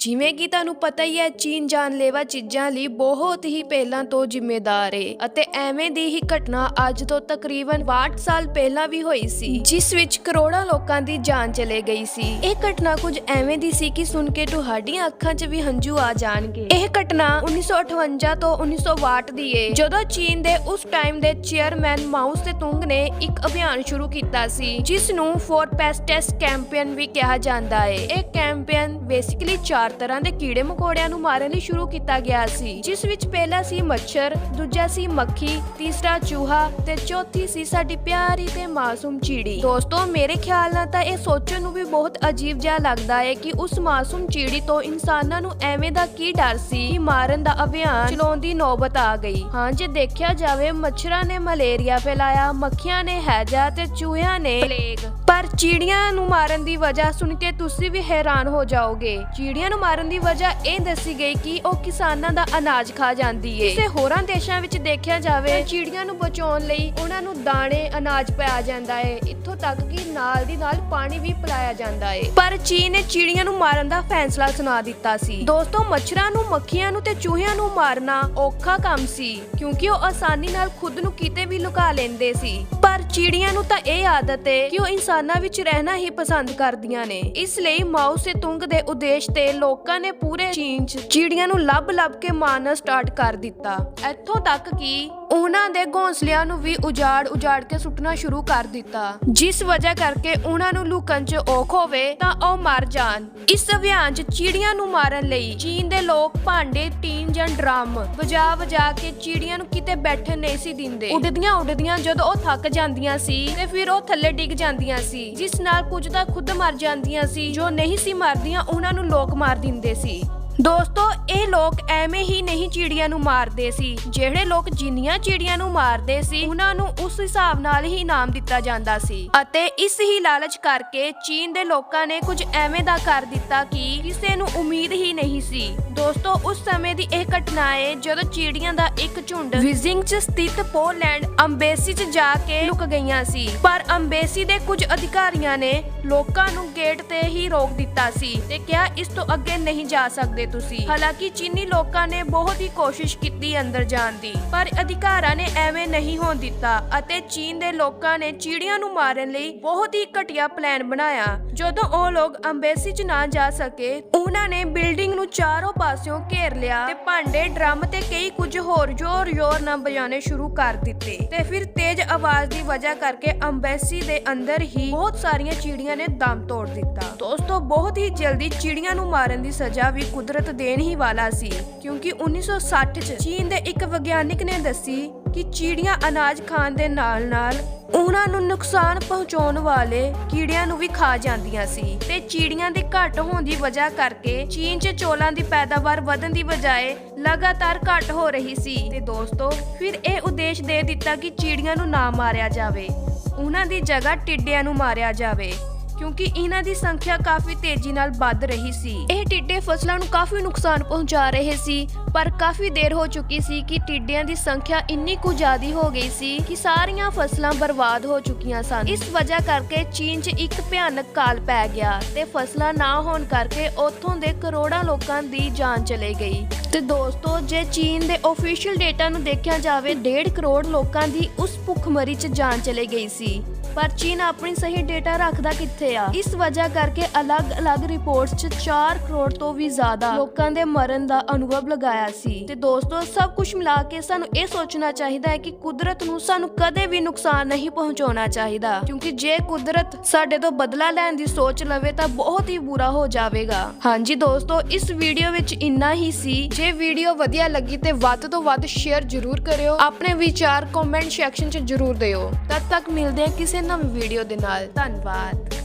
ਜਿਵੇਂ ਕਿ ਤੁਹਾਨੂੰ ਪਤਾ ਹੀ ਹੈ, ਚੀਨ ਜਾਨਲੇਵਾ ਚੀਜ਼ਾਂ ਲਈ ਬਹੁਤ ਹੀ ਪਹਿਲਾਂ ਤੋਂ ਜ਼ਿੰਮੇਦਾਰ ਹੈ ਅਤੇ ਐਵੇਂ ਦੀ ਹੀ ਘਟਨਾ ਅੱਜ ਤੋਂ ਤਕਰੀਬਨ 62 ਸਾਲ ਪਹਿਲਾਂ ਵੀ ਹੋਈ ਸੀ, ਜਿਸ ਵਿੱਚ ਕਰੋੜਾਂ ਲੋਕਾਂ ਦੀ ਜਾਨ ਚਲੇ ਗਈ ਸੀ। ਇਹ ਘਟਨਾ ਕੁਝ ਐਵੇਂ ਦੀ ਸੀ ਕਿ ਸੁਣ ਕੇ ਤੁਹਾਡੀਆਂ ਅੱਖਾਂ 'ਚ ਵੀ ਹੰਝੂ ਆ ਜਾਣਗੇ। ਇਹ ਘਟਨਾ 1958 ਤੋਂ 1962 ਦੀ ਹੈ ਜਦੋਂ ਚੀਨ ਦੇ ਉਸ ਟਾਈਮ ਦੇ ਚੇਅਰਮੈਨ ਮਾਓ ਤੁੰਗ ਨੇ ਇੱਕ ਅਭਿਆਨ ਸ਼ੁਰੂ ਕੀਤਾ ਸੀ, ਜਿਸ ਨੂੰ ਫੋਰ ਪੈਸਟੈਸ ਕੈਂਪੇਨ ਵੀ ਕਿਹਾ ਜਾਂਦਾ ਹੈ ਇਹ ਕੈਂਪੇਨ ਬੇਸਿਕਲੀ ਚਾਰ ਤਰ੍ਹਾਂ ਦੇ ਕੀੜੇ ਮਕੌੜਿਆਂ ਨੂੰ ਮਾਰਨ ਲਈ ਸ਼ੁਰੂ ਕੀਤਾ ਗਿਆ ਸੀ, ਜਿਸ ਵਿੱਚ ਪਹਿਲਾ ਸੀ ਮੱਛਰ, ਦੂਜਾ ਸੀ ਮੱਖੀ, ਤੀਸਰਾ ਚੂਹਾ ਤੇ ਚੌਥੀ ਸੀ ਸਾਡੀ ਪਿਆਰੀ ਤੇ ਮਾਸੂਮ ਚਿੜੀ। ਦੋਸਤੋ, ਮੇਰੇ ਖਿਆਲ ਨਾਲ ਤਾਂ ਇਹ ਸੋਚਣ ਨੂੰ ਵੀ ਬਹੁਤ ਅਜੀਬ ਜਿਹਾ ਲੱਗਦਾ ਹੈ ਕਿ ਉਸ ਮਾਸੂਮ ਚਿੜੀ ਤੋਂ ਇਨਸਾਨਾਂ ਨੂੰ ਐਵੇਂ ਦਾ ਕੀ ਡਰ ਸੀ ਕਿ ਮਾਰਨ ਦਾ ਅਭਿਆਨ ਚਲਾਉਣ ਦੀ ਨੌਬਤ ਆ ਗਈ। ਹਾਂ, ਜੇ ਦੇਖਿਆ ਜਾਵੇ, ਮੱਛਰਾਂ ਨੇ ਮਲੇਰੀਆ ਫੈਲਾਇਆ, ਮੱਖੀਆਂ ਨੇ ਹੈਜਾ ਤੇ ਚੂਹਿਆਂ ਨੇ ਪਲੇਗ ਪਰ ਚਿੜੀਆਂ ਨੂੰ ਮਾਰਨ ਦੀ ਵਜ੍ਹਾ ਸੁਣ ਕੇ ਤੁਸੀਂ ਵੀ ਹੈਰਾਨ ਹੋ ਜਾਓਗੇ। ਚਿੜੀਆਂ ਨੂੰ ਮਾਰਨ ਦੀ ਵਜ੍ਹਾ ਇਹ ਦੱਸੀ ਗਈ ਕਿ ਉਹ ਕਿਸਾਨਾਂ ਦਾ ਅਨਾਜ ਖਾ ਜਾਂਦੀ ਏ। ਕਿਸੇ ਹੋਰਾਂ ਦੇਸ਼ਾਂ ਵਿੱਚ ਦੇਖਿਆ ਜਾਵੇ ਚਿੜੀਆਂ ਨੂੰ ਬਚਾਉਣ ਲਈ ਉਹਨਾਂ ਨੂੰ ਦਾਣੇ, ਅਨਾਜ ਪਾਇਆ ਜਾਂਦਾ ਏ। ਇੱਥੋਂ ਤੱਕ ਕਿ ਨਾਲ ਦੀ ਨਾਲ ਪਾਣੀ ਵੀ ਪਿਲਾਇਆ ਜਾਂਦਾ ਏ। ਪਰ ਚੀਨ ਨੇ ਚਿੜੀਆਂ ਨੂੰ ਮਾਰਨ ਦਾ ਫੈਸਲਾ ਸੁਣਾ ਦਿੱਤਾ ਸੀ। ਦੋਸਤੋ, ਮੱਛਰਾਂ ਨੂੰ, ਮੱਖੀਆਂ ਨੂੰ ਤੇ ਚੂਹਿਆਂ ਨੂੰ ਮਾਰਨਾ ਔਖਾ ਕੰਮ ਸੀ, ਕਿਉਂਕਿ ਉਹ ਆਸਾਨੀ ਨਾਲ ਖੁਦ ਨੂੰ ਕਿਤੇ ਵੀ ਲੁਕਾ ਲੈਂਦੇ ਸੀ। ਪਰ ਚਿੜੀਆਂ ਨੂੰ ਤਾਂ ਇਹ ਆਦਤ ਏ ਕਿ ਉਹ ਇਨਸਾਨਾਂ ਵਿੱਚ ਰਹਿਣਾ ਹੀ ਪਸੰਦ ਕਰਦੀਆਂ ਨੇ। ਇਸ ਲਈ ਮਾਓ ਸੇ ਤੁੰਗ ਦੇ ਉਦੇਸ਼ ਤੇ ਲੋਕਾਂ ਨੇ ਪੂਰੇ ਚੀਨ 'ਚ ਚਿੜੀਆਂ ਨੂੰ ਲੱਭ-ਲੱਭ ਕੇ ਮਾਰਨਾ ਸਟਾਰਟ ਕਰ ਦਿੱਤਾ। ਇੱਥੋਂ ਤੱਕ ਕਿ ਉਹਨਾਂ ਦੇ ਘੋਂਸਲਿਆਂ ਨੂੰ ਵੀ ਉਜਾੜ ਉਜਾੜ ਕੇ ਸੁੱਟਣਾ ਸ਼ੁਰੂ ਕਰ ਦਿੱਤਾ। ਜਿਸ ਵਜ੍ਹਾ ਕਰਕੇ ਉਹਨਾਂ ਨੂੰ ਲੁਕਣ 'ਚ ਔਖ ਹੋਵੇ ਤਾਂ ਉਹ ਮਰ ਜਾਣ। ਇਸ ਅਭਿਆਨ 'ਚ ਚਿੜੀਆਂ ਨੂੰ ਮਾਰਨ ਲਈ ਚੀਨ ਦੇ ਲੋਕ, ਭਾਂਡੇ, ਟੀਨ ਜਾਂ ਡਰਮ ਵਜਾ ਵਜਾ ਕੇ ਚਿੜੀਆਂ ਨੂੰ ਕਿਤੇ ਬੈਠਣ ਨਹੀਂ ਸੀ ਦਿੰਦੇ। ਉੱਡਦੀਆਂ ਉੱਡਦੀਆਂ ਜਦੋਂ ਉਹ ਥੱਕ ਜਾਂਦੀਆਂ ਸੀ ਤੇ ਫਿਰ ਉਹ ਥੱਲੇ ਡਿੱਗ ਜਾਂਦੀਆਂ ਸੀ, ਜਿਸ ਨਾਲ ਕੁਝ ਤਾਂ ਖੁਦ ਮਰ ਜਾਂਦੀਆਂ ਸੀ, ਜੋ ਨਹੀਂ ਸੀ ਮਰਦੀਆਂ, ਉਹਨਾਂ ਨੂੰ ਲੋਕ ਮਾਰ ਦਿੰਦੇ ਸੀ। ਦੋਸਤੋ ਇਹ ਲੋਕ ਐਵੇਂ ਹੀ ਨਹੀਂ ਚਿੜੀਆਂ ਨੂੰ ਮਾਰਦੇ ਸੀ। ਜਿਹੜੇ ਲੋਕ ਜਿੰਨੀਆਂ ਚਿੜੀਆਂ ਨੂੰ ਮਾਰਦੇ ਸੀ, ਉਹਨਾਂ ਨੂੰ ਉਸ ਹਿਸਾਬ ਨਾਲ ਹੀ ਇਨਾਮ ਦਿੱਤਾ ਜਾਂਦਾ ਸੀ। ਅਤੇ ਇਸ ਹੀ ਲਾਲਚ ਕਰਕੇ ਚੀਨ ਦੇ ਲੋਕਾਂ ਨੇ ਕੁਝ ਐਵੇਂ ਦਾ ਕਰ ਦਿੱਤਾ ਕਿ ਕਿਸੇ ਨੂੰ ਉਮੀਦ ਹੀ ਨਹੀਂ ਸੀ। ਦੋਸਤੋ, ਉਸ ਸਮੇਂ ਦੀ ਇਹ ਘਟਨਾ ਹੈ ਜਦੋਂ ਚਿੜੀਆਂ ਦਾ ਇੱਕ ਝੁੰਡ ਵਿਜ਼ਿੰਗ 'ਚ ਸਥਿਤ ਪੋਲੈਂਡ ਅੰਬੇਸੀ 'ਚ ਜਾ ਕੇ ਲੁਕ ਗਈਆਂ ਸੀ। ਪਰ ਅੰਬੇਸੀ ਦੇ ਕੁਝ ਅਧਿਕਾਰੀਆਂ ਨੇ ਲੋਕਾਂ ਨੂੰ ਗੇਟ ਤੇ ਹੀ ਰੋਕ ਦਿੱਤਾ ਸੀ ਤੇ ਕਿਹਾ, ਇਸ ਤੋਂ ਅੱਗੇ ਨਹੀਂ ਜਾ ਸਕਦੇ ਤੁਸੀਂ। ਹਾਲਾਂਕਿ ਚੀਨੀ ਲੋਕਾਂ ਨੇ ਬਹੁਤ ਹੀ ਕੋਸ਼ਿਸ਼ ਕੀਤੀ ਅੰਦਰ ਜਾਣ ਦੀ, ਪਰ ਅਧਿਕਾਰਾਂ ਨੇ ਐਵੇਂ ਨਹੀਂ ਹੋਣ ਦਿੱਤਾ ਅਤੇ ਚੀਨ ਦੇ ਲੋਕਾਂ ਨੇ ਚਿੜੀਆਂ ਨੂੰ ਮਾਰਨ ਲਈ ਬਹੁਤ ਹੀ ਘਟੀਆ ਪਲਾਨ ਬਣਾਇਆ। ਜਦੋਂ ਉਹ ਲੋਕ ਅੰਬੈਸੀ 'ਚ ਨਾ ਜਾ ਸਕੇ, ਉਹਨਾਂ ਨੇ ਬਿਲਡਿੰਗ ਨੂੰ ਚਾਰੋਂ ਪਾਸਿਓਂ ਘੇਰ ਲਿਆ ਤੇ ਭਾਂਡੇ, ਡਰਮ ਤੇ ਕਈ ਕੁਝ ਹੋਰ ਜ਼ੋਰ-ਜ਼ੋਰ ਨਾਲ ਵਜਾਉਣੇ ਸ਼ੁਰੂ ਕਰ ਦਿੱਤੇ। ਤੇ ਫਿਰ ਤੇਜ਼ ਆਵਾਜ਼ ਦੀ ਵਜ੍ਹਾ ਕਰਕੇ ਅੰਬੈਸੀ ਦੇ ਅੰਦਰ ਹੀ ਬਹੁਤ ਸਾਰੀਆਂ ਚਿੜੀਆਂ ਨੇ ਦਮ ਤੋੜ ਦਿੱਤਾ। ਦੋਸਤੋ, ਬਹੁਤ ਹੀ ਜਲਦੀ ਚਿੜੀਆਂ ਨੂੰ ਮਾਰਨ ਦੀ ਸਜ਼ਾ ਵੀ ਕੁਦਰਤ ਦੇਣ ਹੀ ਵਾਲਾ ਸੀ, ਕਿਉਂਕਿ 1960 ਚ ਚੀਨ ਦੇ ਇੱਕ ਵਿਗਿਆਨਿਕ ਨੇ ਦੱਸੀ ਕਿ ਚਿੜੀਆਂ ਅਨਾਜ ਖਾਣ ਦੇ ਨਾਲ-ਨਾਲ ਉਹਨਾਂ ਨੂੰ ਨੁਕਸਾਨ ਪਹੁੰਚਾਉਣ ਵਾਲੇ ਕੀੜਿਆਂ ਨੂੰ ਵੀ ਖਾ ਜਾਂਦੀਆਂ ਸੀ ਤੇ ਚਿੜੀਆਂ ਦੇ ਘੱਟ ਹੋਣ ਦੀ ਵਜ੍ਹਾ ਕਰਕੇ ਚੀਨ 'ਚ ਚੋਲਾਂ ਦੀ ਪੈਦਾਵਾਰ ਵਧਣ ਦੀ ਬਜਾਏ ਲਗਾਤਾਰ ਘੱਟ ਹੋ ਰਹੀ ਸੀ। ਤੇ ਦੋਸਤੋ, ਫਿਰ ਇਹ ਉਦੇਸ਼ ਦੇ ਦਿੱਤਾ ਕਿ ਚਿੜੀਆਂ ਨੂੰ ਨਾ ਮਾਰਿਆ ਜਾਵੇ। ਉਹਨਾਂ ਦੀ ਜਗ੍ਹਾ ਟਿੱਡਿਆਂ ਨੂੰ ਮਾਰਿਆ ਜਾਵੇ। ਕਿਉਂਕਿ ਇਹਨਾਂ ਦੀ ਸੰਖਿਆ ਕਾਫੀ ਤੇਜ਼ੀ ਨਾਲ ਵੱਧ ਰਹੀ ਸੀ। ਇਹ ਟਿੱਡੇ ਫਸਲਾਂ ਨੂੰ ਕਾਫੀ ਨੁਕਸਾਨ ਪਹੁੰਚਾ ਰਹੇ ਸੀ, ਪਰ ਕਾਫੀ ਦੇਰ ਹੋ ਚੁੱਕੀ ਸੀ ਕਿ ਟਿੱਡਿਆਂ ਦੀ ਸੰਖਿਆ ਇੰਨੀ ਕੁ ਜ਼ਿਆਦੀ ਹੋ ਗਈ ਸੀ ਕਿ ਸਾਰੀਆਂ ਫਸਲਾਂ ਬਰਬਾਦ ਹੋ ਚੁੱਕੀਆਂ ਸਨ। ਇਸ ਵਜ੍ਹਾ ਕਰਕੇ ਚੀਨ 'ਚ ਇੱਕ ਭਿਆਨਕ ਕਾਲ ਪੈ ਗਿਆ ਤੇ ਫਸਲਾਂ ਨਾ ਹੋਣ ਕਰਕੇ ਉੱਥੋਂ ਦੇ ਕਰੋੜਾਂ ਲੋਕਾਂ ਦੀ ਜਾਨ ਚਲੇ ਗਈ। ਤੇ ਦੋਸਤੋ, ਜੇ ਚੀਨ ਦੇ ਅਫੀਸ਼ੀਅਲ ਡੇਟਾ ਨੂੰ ਦੇਖਿਆ ਜਾਵੇ 1.5 ਕਰੋੜ ਲੋਕਾਂ ਦੀ ਉਸ ਭੁੱਖਮਰੀ 'ਚ ਜਾਨ ਚਲੇ ਗਈ ਸੀ। ਪਰ ਚੀਨ ਆਪਣੀ ਸਹੀ ਡੇਟਾ ਰੱਖਦਾ ਕਿੱਥੇ ਆ? ਇਸ ਵਜ੍ਹਾ ਕਰਕੇ ਅਲੱਗ-ਅਲੱਗ ਰਿਪੋਰਟਸ 'ਚ 4 ਕਰੋੜ ਤੋਂ ਵੀ ਜ਼ਿਆਦਾ ਲੋਕਾਂ ਦੇ ਮਰਨ ਦਾ ਅਨੁਭਵ ਲਗਾਇਆ ਸੀ। ਤੇ ਦੋਸਤੋ, ਸਭ ਕੁਝ ਮਿਲਾ ਕੇ ਸਾਨੂੰ ਇਹ ਸੋਚਣਾ ਚਾਹੀਦਾ ਹੈ ਕਿ ਕੁਦਰਤ ਨੂੰ ਸਾਨੂੰ ਕਦੇ ਵੀ ਨੁਕਸਾਨ ਨਹੀਂ ਪਹੁੰਚਾਉਣਾ ਚਾਹੀਦਾ। ਕਿਉਂਕਿ ਜੇ ਕੁਦਰਤ ਸਾਡੇ ਤੋਂ ਬਦਲਾ ਲੈਣ ਦੀ ਸੋਚ ਲਵੇ ਤਾਂ ਬਹੁਤ ਹੀ ਬੁਰਾ ਹੋ ਜਾਵੇਗਾ। ਹਾਂਜੀ ਦੋਸਤੋ, ਇਸ ਵੀਡੀਓ ਵਿੱਚ ਇੰਨਾ ਹੀ ਸੀ। ਜੇ ਵੀਡੀਓ ਵਧੀਆ ਲੱਗੀ ਤੇ ਵੱਧ ਤੋਂ ਵੱਧ ਸ਼ੇਅਰ ਜ਼ਰੂਰ ਕਰਿਓ। ਆਪਣੇ ਵਿਚਾਰ ਕਮੈਂਟ ਸੈਕਸ਼ਨ 'ਚ ਜ਼ਰੂਰ ਦਿਓ। ਤਦ ਤੱਕ ਮਿਲਦੇ ਹਾਂ ਕਿਸੇ ਨਵੀਂ ਵੀਡੀਓ ਦੇ ਨਾਲ। ਧੰਨਵਾਦ।